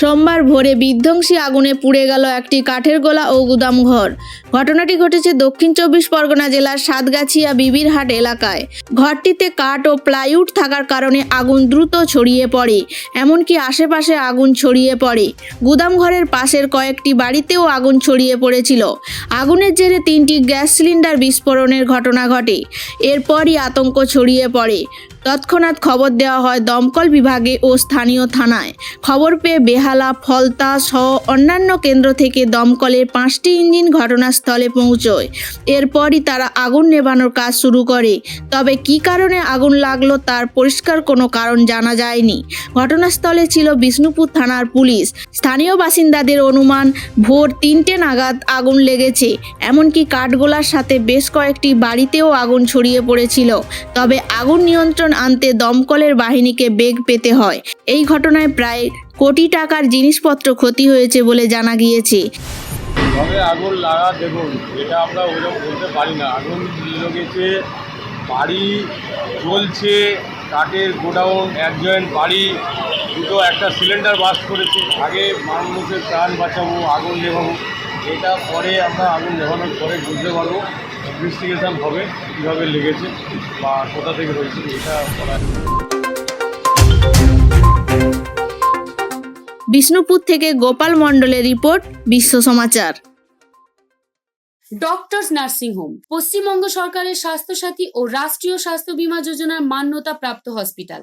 সোমবার ভোরে বিধ্বংসী আগুনে পুড়ে গেল একটি কাঠের গোলা ও গুদামঘর ঘটনাটি ঘটেছে দক্ষিণ চব্বিশ পরগনা জেলার সাতগাছিয়া বিবিরহাট এলাকায়। ঘরটিতে কাঠ ও প্লাইউড থাকার কারণে আগুন দ্রুত ছড়িয়ে পড়ে, এমনকি আশেপাশে আগুন ছড়িয়ে পড়ে। গুদামঘরের পাশের কয়েকটি বাড়িতেও আগুন ছড়িয়ে পড়েছিল। আগুনের জেরে তিনটি গ্যাস সিলিন্ডার বিস্ফোরণের ঘটনা ঘটে। এরপরই আতঙ্ক ছড়িয়ে পড়ে। তৎক্ষণাৎ খবর দেওয়া হয় দমকল বিভাগে ও স্থানীয় থানায়। খবর পেয়ে বেহালা, ফলতা সহ অন্যান্য কেন্দ্র থেকে দমকলের পাঁচটি ইঞ্জিন ঘটনাস্থলে পৌঁছয়। এরপরই তারা আগুন নেভানোর কাজ শুরু করে। তবে কী কারণে আগুন লাগল তার পরিষ্কার কোনো কারণ জানা যায়নি। ঘটনাস্থলে ছিল বিষ্ণুপুর থানার পুলিশ। স্থানীয় বাসিন্দাদের অনুমান, ভোর তিনটে নাগাদ আগুন লেগেছে। এমনকি কাঠগোলার সাথে বেশ কয়েকটি বাড়িতেও আগুন ছড়িয়ে পড়েছিল। তবে আগুন নিয়ন্ত্রণ আনতে দমকলের বাহিনীকে বেগ পেতে হয়। এই ঘটনায় প্রায় কোটি টাকার জিনিসপত্র ক্ষতি হয়েছে বলে জানা গিয়েছে। আগুন লাগা দেখুন, এটা আমরা ওইরকম বলতে পারি না। আগুন লেগেছে, বাড়ি কাঠের গোডাউন এক জয়েন্ট বাড়ি, দুটো একটা সিলিন্ডার বাস করেছে। আগে মানুষের প্রাণ বাঁচাবো, আগুন নেভাবো। এটা পরে আমরা আগুন নেভানোর পরে বুঝতে পারব ইনভেস্টিগেশন হবে কীভাবে লেগেছে বা কোথা থেকে হয়েছে এটা করা বিষ্ণুপুর থেকে গোপাল মণ্ডলের report Biswa Samachar. Doctors nursing home Paschimbanga সরকারের স্বাস্থ্যসাথী ও রাষ্ট্রীয় স্বাস্থ্য বীমা যোজনার মান্যতা প্রাপ্ত hospital.